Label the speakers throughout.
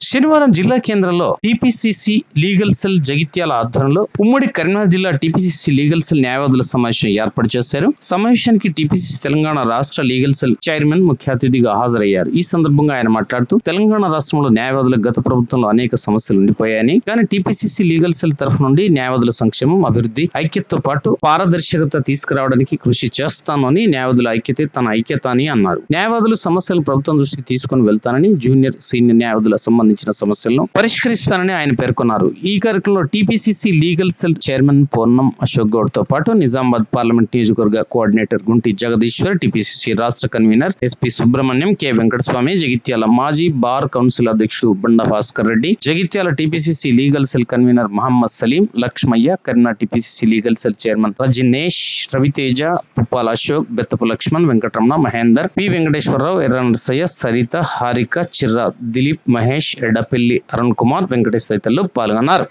Speaker 1: శనివారం జిల్లా కేంద్రంలో టీపీసీసీ లీగల్ సెల్ జగిత్యాల ఆధ్వర్యంలో ఉమ్మడి కరీంనగర్ జిల్లా టీపీసీసీ లీగల్ సెల్ న్యాయవాదుల సమావేశం ఏర్పాటు చేశారు. సమావేశానికి టీపీసీసీ తెలంగాణ రాష్ట్ర లీగల్ సెల్ చైర్మన్ ముఖ్య అతిథిగా హాజరయ్యారు. ఈ సందర్భంగా ఆయన మాట్లాడుతూ తెలంగాణ రాష్ట్రంలో న్యాయవాదులకు గత ప్రభుత్వంలో అనేక సమస్యలు ఉండిపోయాయని కానీ టీపీసీసీ లీగల్ సెల్ తరఫు నుండి న్యాయవాదుల సంక్షేమం అభివృద్ధి ఐక్యతతో పాటు పారదర్శకత తీసుకురావడానికి కృషి చేస్తాను అని న్యాయవాదుల ఐక్యతే తన ఐక్యత అని అన్నారు. న్యాయవాదులు సమస్యలు ప్రభుత్వం దృష్టికి తీసుకుని వెళ్తానని జూనియర్ సీనియర్ న్యాయవాదుల సంబంధించిన సమస్యలను పరిష్కరిస్తానని ఆయన పేర్కొన్నారు. ఈ కార్యక్రమంలో టీపీసీసీ లీగల్ సెల్ చైర్మన్ పూర్ణం అశోక్ గౌడ్తో పాటు నిజామాబాద్ పార్లమెంట్ నియోజకవర్గ కోఆర్డినేటర్ గుంటి జగదీశ్వర్ టీపీసీసీ రాష్ట్ర convener SP Subrahmanyam K Venkataswamy Jagtial మాజీ బార్ కౌన్సిల్ అధ్యక్షుడు Banda Bhaskar Reddy Jagtial TPCC legal cell convener Mohammed Salim Lakshmaiah Kareena TPCC legal cell chairman Rajinesh Raviteja Puppala Ashok Bethapu Lakshman Venkataramana Mahender P Venkateswararao Erra Narasaiah Saritha Harika Chirra Dilip Mahesh Edapalli Arun Kumar Venkatesh తదితరులు పాల్గొన్నారు.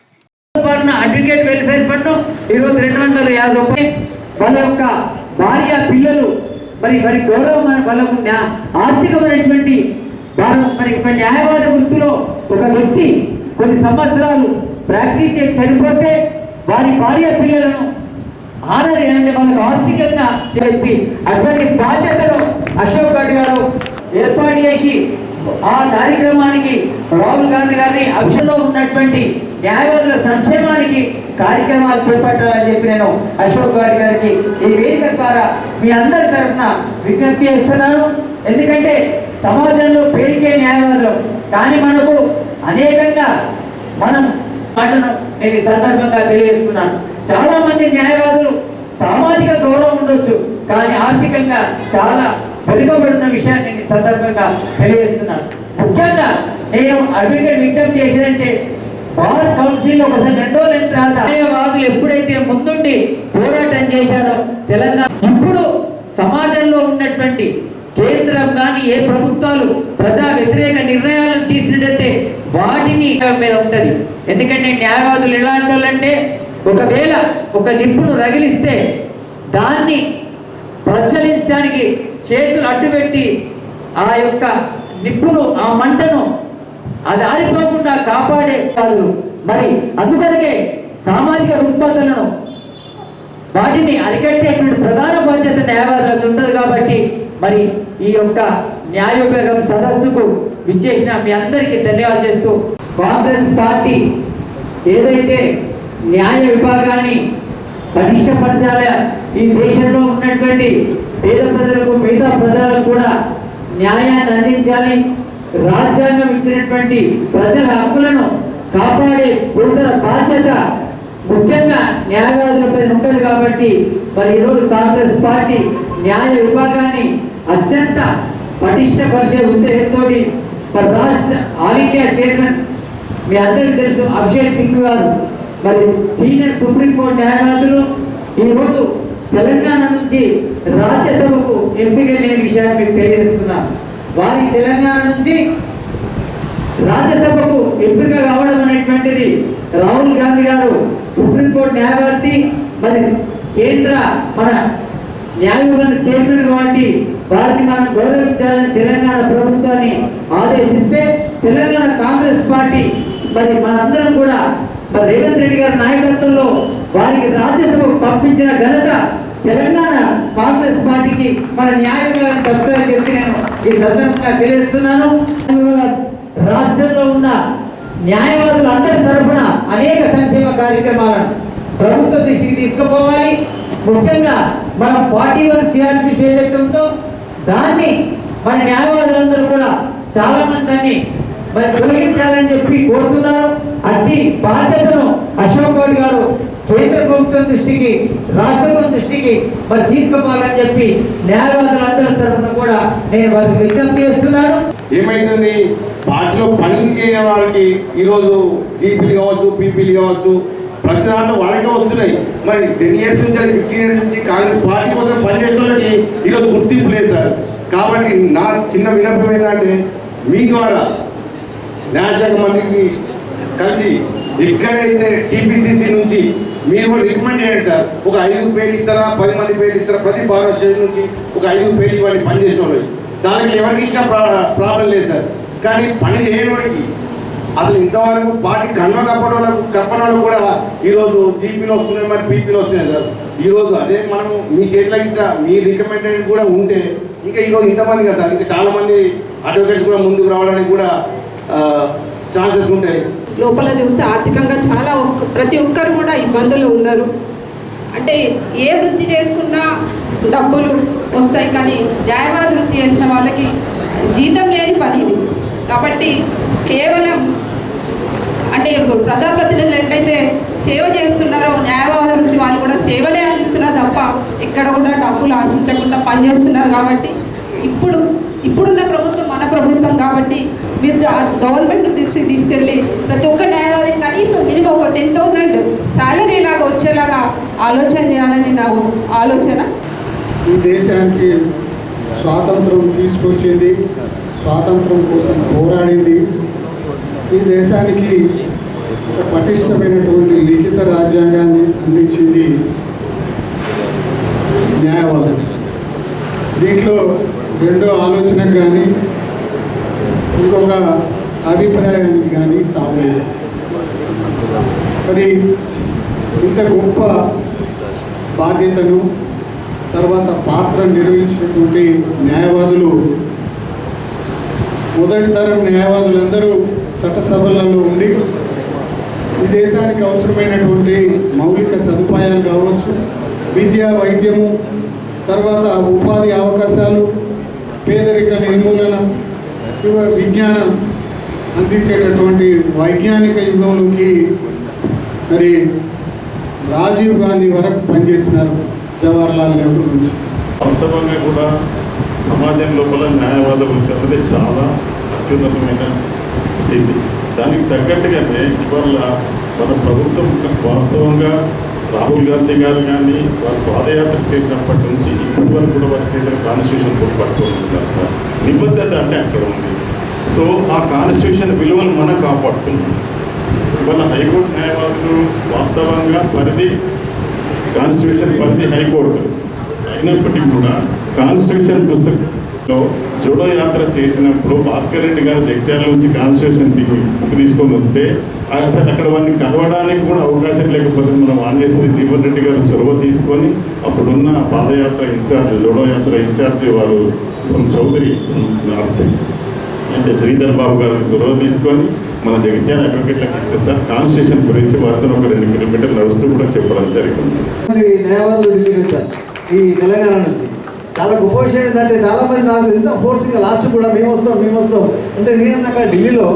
Speaker 2: Advocate welfare fund ఈరోజు రెండు వందల యాభై రూపాయలు. వాళ్ళ యొక్క భార్య పిల్లలు మరి మరి గౌరవమైన వాళ్ళకు ఆర్థికమైనటువంటి వారు మరి న్యాయవాద వృత్తిలో ఒక వ్యక్తి కొన్ని సంవత్సరాలు ప్రాక్టీస్ చేసి చనిపోతే వారి భార్య పిల్లలను ఆనర్ ఏంటంటే వాళ్ళకు ఆర్థికంగా చెప్పి అటువంటి బాధ్యతను అశోక్ గడ్ గారు ఏర్పాటు చేసి ఆ కార్యక్రమానికి రాహుల్ గాంధీ గారిని అంశంలో ఉన్నటువంటి న్యాయవాదుల సంక్షేమానికి కార్యక్రమాలు చేపట్టాలని చెప్పి నేను అశోక్ గారి గారికి ఈ వేదిక ద్వారా మీ అందరి తరఫున విజ్ఞప్తి చేస్తున్నాను. ఎందుకంటే సమాజంలో పేరుకే న్యాయవాదులు. కానీ మనకు అనేకంగా మనం మాటను నేను ఈ సందర్భంగా తెలియజేస్తున్నాను. చాలా మంది న్యాయవాదులు సామాజిక గౌరవం ఉండొచ్చు కానీ ఆర్థికంగా చాలా వెనుకబడిన విషయాన్ని నేను ఈ సందర్భంగా తెలియజేస్తున్నాను. ముఖ్యంగా నేను అడ్వకేట్ విజ్ఞప్తి చేసేదంటే బార్ కౌన్సిల్ ఒకసారి రెండో లేని తర్వాత న్యాయవాదులు ఎప్పుడైతే ముందుండి పోరాటం చేశారో తెలంగాణ ఇప్పుడు సమాజంలో ఉన్నటువంటి కేంద్రం కానీ ఏ ప్రభుత్వాలు ప్రజా వ్యతిరేక నిర్ణయాలను తీసినట్టయితే వాటిని మీద ఉంటుంది. ఎందుకంటే న్యాయవాదులు ఎలాంటి వాళ్ళంటే ఒకవేళ ఒక నిప్పును రగిలిస్తే దాన్ని ప్రజ్వలించడానికి చేతులు అడ్డుపెట్టి ఆ యొక్క నిప్పును ఆ మంటను అది ఆరిపోకుండా కాపాడే వాళ్ళు. మరి అందుకనకే సామాజిక రుగ్మతలను వాటిని అరికట్టేటువంటి ప్రధాన బాధ్యత న్యాయవాదులకు ఉంటుంది కాబట్టి మరి ఈ యొక్క న్యాయోపయోగం సదస్సుకు విచ్చేసిన మీ అందరికీ ధన్యవాదాలు చేస్తూ కాంగ్రెస్ పార్టీ ఏదైతే న్యాయ విభాగాన్ని పటిష్టపరచాలి ఈ దేశంలో ఉన్నటువంటి పేద ప్రజలకు మిగతా ప్రజలకు కూడా న్యాయాన్ని అందించాలి. రాజ్యాంగం ఇచ్చినటువంటి ప్రజల హక్కులను కాపాడే గురుతర బాధ్యత ముఖ్యంగా న్యాయవాదులపై ఉంటుంది కాబట్టి మరి ఈరోజు కాంగ్రెస్ పార్టీ న్యాయ విభాగాన్ని అత్యంత పటిష్టపరిచే ఉద్దేశంతో మరి రాష్ట్ర ఆల్ ఇండియా చైర్మన్ మీ అందరికీ తెలుసు అభిషేక్ సింగ్ గారు. మరి సీనియర్ సుప్రీంకోర్టు న్యాయవాదులు ఈరోజు తెలంగాణ నుంచి రాజ్యసభకు ఎంపిక లేని విషయాన్ని మీకు తెలియజేస్తున్నారు వారి తెలంగాణ నుంచి రాజ్యసభకు ఎంపిక కావడం అనేటువంటిది రాహుల్ గాంధీ గారు సుప్రీంకోర్టు న్యాయవాది మరి కేంద్ర మన న్యాయవిభాగ చైర్మన్ కాబట్టి వారిని మనం గౌరవించాలని తెలంగాణ ప్రభుత్వాన్ని ఆదేశిస్తే తెలంగాణ కాంగ్రెస్ పార్టీ మరి మనందరం కూడా రేవంత్ రెడ్డి గారి నాయకత్వంలో వారికి రాజ్యసభకు పంపించిన ఘనత తెలంగాణ కాంగ్రెస్ పార్టీకి మన న్యాయ విభాగాన్ని చెప్పి నేను ఈ సందర్భంగా తెలియజేస్తున్నాను. రాష్ట్రంలో ఉన్న న్యాయవాదులు అందరి తరఫున అనేక సంక్షేమ కార్యక్రమాలను ప్రభుత్వ దృష్టికి తీసుకుపోవాలి. ముఖ్యంగా మన ఫార్టీ వన్ సిఆర్పి చేయడంతో దాన్ని మన న్యాయవాదులందరూ కూడా చాలా మంది దాన్ని మరి తొలగించాలని చెప్పి కోరుతున్నారు. అట్టి బాధ్యతను అశోక్ గౌడ్ గారు కేంద్ర ప్రభుత్వం దృష్టికి రాష్ట్రం దృష్టికి మరి తీసుకుపోవాలని చెప్పి న్యాయవాదులందరి తరఫున కూడా నేను వారికి విజ్ఞప్తి చేస్తున్నాను.
Speaker 3: ఏమైతుంది పార్టీలో పని చేయని వాళ్ళకి ఈరోజు జీపీలు కావచ్చు పీపీలు కావచ్చు ప్రతి దాంట్లో వాళ్ళకే వస్తున్నాయి. మరి టెన్ ఇయర్స్ నుంచి ఫిఫ్టీన్ ఇయర్స్ నుంచి కాంగ్రెస్ పార్టీ కోసం పనిచేసిన వాళ్ళకి ఈరోజు గుర్తింపు లేదు సార్. కాబట్టి నా చిన్న విన్నపం ఏంటంటే మీ ద్వారా న్యాయశాఖ మంత్రికి కలిసి ఎక్కడైతే టీపీసీసీ నుంచి మీరు కూడా రికమెండ్ చేయండి సార్. ఒక ఐదు పేర్లు ఇస్తారా పది మంది పేర్లు ఇస్తారా ప్రతి భారతదేశం నుంచి ఒక ఐదు పేర్లు ఇవ్వండి పనిచేసిన వాళ్ళకి దానికి ఎవరికి ఇచ్చిన ప్రాబ్లం లేదు సార్. కానీ పని చేయడానికి అసలు ఇంతవరకు పార్టీ కన్వ కప్పడం కప్పనోళ్ళు కూడా ఈరోజు జీపీలు వస్తున్నాయి మరి పీపీలు వస్తున్నాయి సార్. ఈరోజు అదే మనం మీ చేతిలో ఇంకా మీ రికమెండెడ్ కూడా ఉంటే ఇంకా ఈరోజు ఇంతమంది కదా సార్. ఇంకా చాలామంది అడ్వకేట్స్ కూడా ముందుకు రావడానికి కూడా ఛాన్సెస్ ఉంటాయి.
Speaker 4: లోపల చూస్తే ఆర్థికంగా చాలా ఒక్క- ప్రతి ఒక్కరు కూడా ఇబ్బందులు ఉన్నారు. అంటే ఏ వృత్తి చేసుకున్నా డబ్బులు వస్తాయి కానీ న్యాయవాద వృత్తి చేసిన వాళ్ళకి జీతం లేని పని ఇది. కాబట్టి కేవలం అంటే ఇప్పుడు ప్రజాప్రతినిధులు ఎట్లయితే సేవ చేస్తున్నారో న్యాయవాద వృత్తి వాళ్ళు కూడా సేవలే అందిస్తున్నారు తప్ప ఎక్కడ కూడా డబ్బులు ఆశించకుండా పనిచేస్తున్నారు కాబట్టి ఇప్పుడు ఇప్పుడున్న ప్రభుత్వం మన ప్రభుత్వం కాబట్టి మీరు గవర్నమెంట్ దృష్టి తీసుకెళ్ళి ప్రతి ఒక్క న్యాయవాది కనీసం మినిమం ఒక టెన్ థౌసండ్ శాలరీ లాగా వచ్చేలాగా ఆలోచన చేయాలని నా ఆలోచన.
Speaker 1: ఈ దేశానికి స్వాతంత్రం తీసుకొచ్చింది స్వాతంత్రం కోసం పోరాడింది. ఈ దేశానికి ఒక పటిష్టమైనటువంటి లిఖిత రాజ్యాంగాన్ని అందించింది న్యాయవాదం. దీంట్లో రెండో ఆలోచనకు కానీ ఇంకొక అభిప్రాయానికి కానీ తాలేదు మరి ఇంత గొప్ప బాధ్యతను తర్వాత పాత్ర నిర్వహించినటువంటి న్యాయవాదులు మొదటి తరం న్యాయవాదులందరూ చట్టసభలలో ఉండి ఈ దేశానికి అవసరమైనటువంటి మౌలిక సదుపాయాలు కావచ్చు విద్య వైద్యము తర్వాత ఉపాధి అవకాశాలు పేదరిక నిర్మూలన విజ్ఞానం అందించేటటువంటి వైజ్ఞానిక యుగంలోకి మరి రాజీవ్ గాంధీ వరకు పనిచేసినారు జవహర్లాల్ నెహ్రూ నుంచి
Speaker 5: వాస్తవంగా కూడా సమాజం లోపల న్యాయవాద వృత్తి అనేది చాలా అత్యున్నతమైన స్థితి. దానికి తగ్గట్టుగానే ఇవాళ మన ప్రభుత్వం వాస్తవంగా రాహుల్ గాంధీ గారు కానీ వారు పాదయాత్ర చేసినప్పటి నుంచి ఇప్పటి వరకు కూడా వారు చేసిన కాన్స్టిట్యూషన్ కూడా పట్టుకుంటున్నారు సార్ నిబద్ధత అంటే అక్కడ ఉంది. సో ఆ కాన్స్టిట్యూషన్ విలువను మనం కాపాడుతున్నాం. ఇవాళ హైకోర్టు న్యాయవాదులు వాస్తవంగా పరిధి కాన్స్టిట్యూషన్ పరిధి హైకోర్టు అయినప్పటికీ కూడా కాన్స్టిట్యూషన్ పుస్తకంలో జోడో యాత్ర చేసినప్పుడు భాస్కర్ రెడ్డి గారు జగిత్యాల నుంచి కాన్స్టిట్యూషన్ దిగి బుక్ తీసుకొని వస్తే అసలు అక్కడ వారిని కలవడానికి కూడా అవకాశం లేకపోతే మనం ఆంజనేశ్వరి జీవన్ రెడ్డి గారు చొరవ తీసుకొని అప్పుడున్న పాదయాత్ర ఇన్ఛార్జ్ జోడో యాత్ర ఇన్ఛార్జ్ వారు చౌదరి అంటే శ్రీధర్ బాబు గారు చొరవ తీసుకొని మన జగిత్యాల అడ్వకేట్లకు ఇస్తే సార్ కాన్స్టిట్యూషన్ గురించి వారితో ఒక రెండు కిలోమీటర్లు నడుస్తూ కూడా చెప్పడం జరిగింది.
Speaker 6: ఈ తెలంగాణ నుంచి. చాలా గొప్ప విషయం ఏంటంటే చాలా మంది నాకు ఎంత ఫోర్స్గా లాస్ట్ కూడా మేము వస్తాం మేము వస్తాం. అంటే నేను అక్కడ ఢిల్లీలో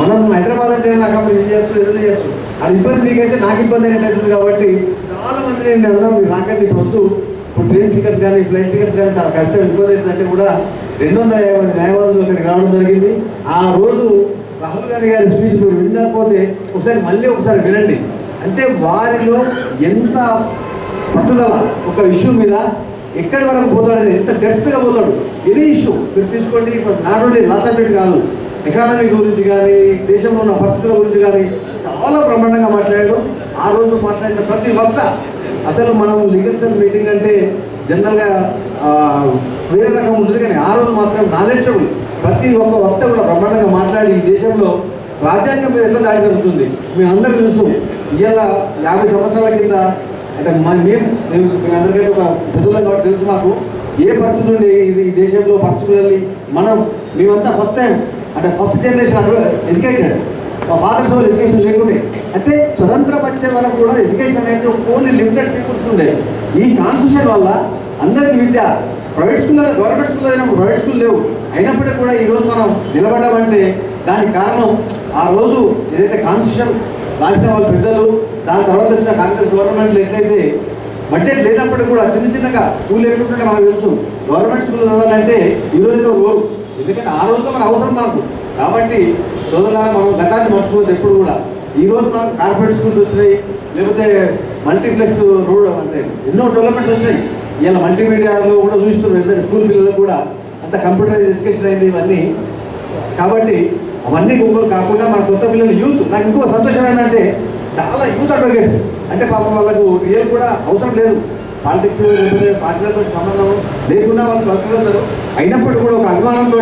Speaker 6: మనం హైదరాబాద్ అంటే నాకు అప్పుడు ఇది చేయొచ్చు ఏదో చేయొచ్చు. అది ఇబ్బంది మీకైతే నాకు ఇబ్బంది అవుతుంది కాబట్టి చాలా మంది నేను అన్నాను మీరు నాకంటే ఇప్పుడు వద్దు. ఇప్పుడు ట్రైన్ టికెట్స్ కానీ ఫ్లైట్ టికెట్స్ కానీ చాలా కష్టం. ఇబ్బంది ఏంటంటే కూడా రెండు వందల యాభై మంది న్యాయవాదులు అక్కడికి రావడం జరిగింది. ఆ రోజు రాహుల్ గాంధీ గారి స్పీచ్ మీరు వినకపోతే ఒకసారి మళ్ళీ ఒకసారి వినండి. అంటే వారిలో ఎంత పట్టుదల ఒక ఇష్యూ మీద ఎక్కడి వరకు పోతాడు ఎంత డెప్త్గా పోతాడు. ఎనీ ఇష్యూ మీరు తీసుకోండి ఇప్పుడు నాట్ ఓన్లీ కాదు ఎకానమీ గురించి కానీ దేశంలో ఉన్న పరిస్థితుల గురించి కానీ చాలా బ్రహ్మాండంగా మాట్లాడాడు. ఆ రోజు మాట్లాడిన ప్రతి వక్త అసలు మనం లీగల్ సెల్ మీటింగ్ అంటే జనరల్గా వేరే రకం ఉంటుంది కానీ ఆ రోజు మాత్రం నాలెడ్జబుల్. ప్రతి ఒక్క వక్త కూడా బ్రహ్మాండంగా మాట్లాడి ఈ దేశంలో రాజ్యాంగం మీద ఎట్లా దాడి జరుగుతుంది? మీ అందరూ తెలుసు. ఇవాళ యాభై సంవత్సరాల కింద అంటే మన మేము మేము మీ అందరికీ ఒక పెద్దలం కాబట్టి తెలుసు మాకు. ఏ పరిస్థితి ఉండే ఇది ఈ దేశంలో పరిస్థితులని మనం మేమంతా ఫస్ట్ టైం అంటే ఫస్ట్ జనరేషన్ ఎడ్యుకేటెడ్ మా ఫాదర్స్ వాళ్ళు ఎడ్యుకేషన్ లేకుండే. అయితే స్వతంత్రం వచ్చే వరకు కూడా ఎడ్యుకేషన్ అనేది ఓన్లీ లిమిటెడ్ పీపుల్స్ ఉండే. ఈ కాన్స్టిట్యూషన్ వల్ల అందరికీ విద్య ప్రైవేట్ స్కూల్లో గవర్నమెంట్ స్కూల్లో అయినప్పుడు ప్రైవేట్ స్కూల్ లేవు. అయినప్పటికీ కూడా ఈరోజు మనం నిలబడమంటే దానికి కారణం ఆ రోజు ఏదైతే కాన్స్టిట్యూషన్ రాసిన వాళ్ళ పెద్దలు దాని తర్వాత వచ్చిన కాంగ్రెస్ గవర్నమెంట్లు ఎట్లయితే బడ్జెట్ లేనప్పటికీ కూడా చిన్న చిన్నగా స్కూల్ ఎట్లుంటుంటే మనకు తెలుసు. గవర్నమెంట్ స్కూల్ చదవాలంటే ఈ ఏదో రోజు ఎందుకంటే ఆ రోజుతో మన అవసరం మనకు కాబట్టి సోదరులారా మనం గతాన్ని మర్చిపోదు ఎప్పుడు కూడా. ఈ రోజు మనకు కార్పొరేట్ స్కూల్స్ వచ్చినాయి లేకపోతే మల్టీప్లెక్స్ రోడ్ అంటే ఎన్నో డెవలప్మెంట్స్ వచ్చినాయి. ఇలా మల్టీమీడియాలో కూడా చూస్తున్నారు ఎందుకంటే స్కూల్ పిల్లలకు కూడా. అంత కంప్యూటర్ ఎడ్యుకేషన్ అయింది ఇవన్నీ. కాబట్టి అవన్నీ గుంపులు కాకుండా మన కొత్త పిల్లలు యూత్. నాకు ఇంకో సంతోషం ఏంటంటే చాలా యూత్ అడ్వకేట్స్. అంటే పాపం వాళ్ళకు రియల్ కూడా అవసరం లేదు. పాలిటిక్స్ లేకపోతే పార్టీలతో సంబంధం లేకుండా వాళ్ళు బ్రతుకుతారు అయినప్పటికీ కూడా ఒక అభిమానంతో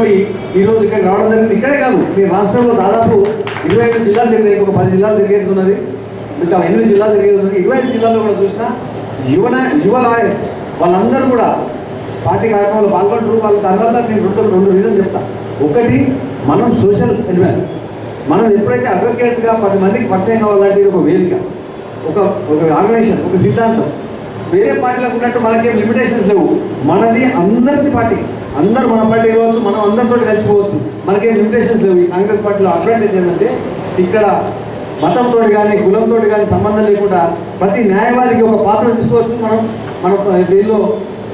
Speaker 6: ఈ రోజు ఇక్కడ రావడం జరిగింది. ఇక్కడే కాదు మీ రాష్ట్రంలో దాదాపు ఇరవై ఐదు జిల్లాలు తిరిగి ఒక పది జిల్లాలు తిరిగేది ఉన్నది. ఇంకా ఎనిమిది జిల్లాలు తిరిగేది ఇరవై ఐదు జిల్లాల్లో కూడా చూసినా యువ యువ లాయర్స్ వాళ్ళందరూ కూడా పార్టీ కార్యక్రమాలు పాల్గొంటారు. వాళ్ళ తర్వాత నేను రెండు రెండు రీజన్ చెప్తా. ఒకటి మనం సోషల్ ఎలిమెంట్ మనం ఎప్పుడైతే అడ్వకేట్గా పది మందికి పరిచయం కావాలంటే ఒక వేదిక ఒక ఒక ఆర్గనైజేషన్ ఒక సిద్ధాంతం. వేరే పార్టీలకు ఉన్నట్టు మనకేం లిమిటేషన్స్ లేవు. మనది అందరిది పార్టీ. అందరూ మన పార్టీ కావచ్చు మనం అందరితో కలిసిపోవచ్చు. మనకేం లిమిటేషన్స్ లేవు. ఈ కాంగ్రెస్ పార్టీలో అడ్వాంటేజ్ ఏంటంటే ఇక్కడ మతంతో కానీ కులంతో కానీ సంబంధం లేకుండా ప్రతి న్యాయవాదికి ఒక పాత్ర తీసుకోవచ్చు. మనం మన దీనిలో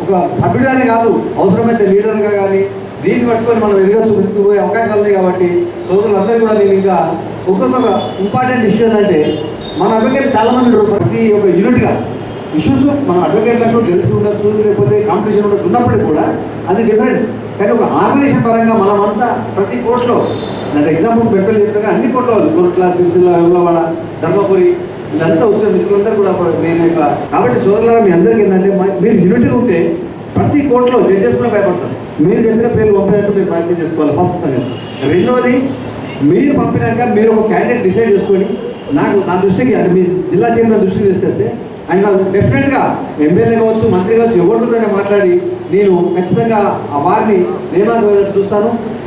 Speaker 6: ఒక సభ్యుడని కాదు అవసరమైతే లీడర్గా కానీ దీన్ని పట్టుకొని మనం ఎదుగా చూపించుకుపోయే అవకాశాలు ఉన్నాయి కాబట్టి సోదరులందరూ కూడా నేను ఇంకా ఒక్కొక్క ఇంపార్టెంట్ ఇష్యూ ఏంటంటే మన అడ్వకేట్ చాలామంది ప్రతి ఒక్క యూనిట్గా ఇష్యూస్ మన అడ్వకేట్లకు తెలిసి ఉండొచ్చు లేకపోతే కాంపిటీషన్ ఉండొచ్చు ఉన్నప్పటికీ కూడా అది డిఫరెంట్ కానీ ఒక ఆర్గనైజేషన్ పరంగా మనమంతా ప్రతి కోర్సులో అంటే ఎగ్జాంపుల్ పెట్టలు చెప్పినా అన్ని కోర్టులో వాళ్ళు కోర్టుల సిరిసిల్ల వేములవాడ ధర్మపురి ఇదంతా వచ్చిన మిత్రులందరూ కూడా నేను యొక్క కాబట్టి సోదరులారా మీ అందరికీ ఏంటంటే మీరు యూనిట్గా ఉంటే ప్రతి కోర్టులో జడ్జెస్ కూడా భయపడతారు. మీరు చెప్పిన పేర్లు పంపినట్టు మీరు ప్రయత్నం చేసుకోవాలి. ఫస్ట్ రెండోది రెండవది మీరు పంపినాక మీరు ఒక క్యాండిడేట్ డిసైడ్ చేసుకొని నాకు నా దృష్టికి అంటే మీ జిల్లా చైర్మన్ దృష్టికి తీసుకొస్తే ఆయన డెఫినెట్గా ఎమ్మెల్యే కావచ్చు మంత్రి కావచ్చు ఎవరితోనే మాట్లాడి నేను ఖచ్చితంగా ఆ వారిని నియమాలు చూస్తాను.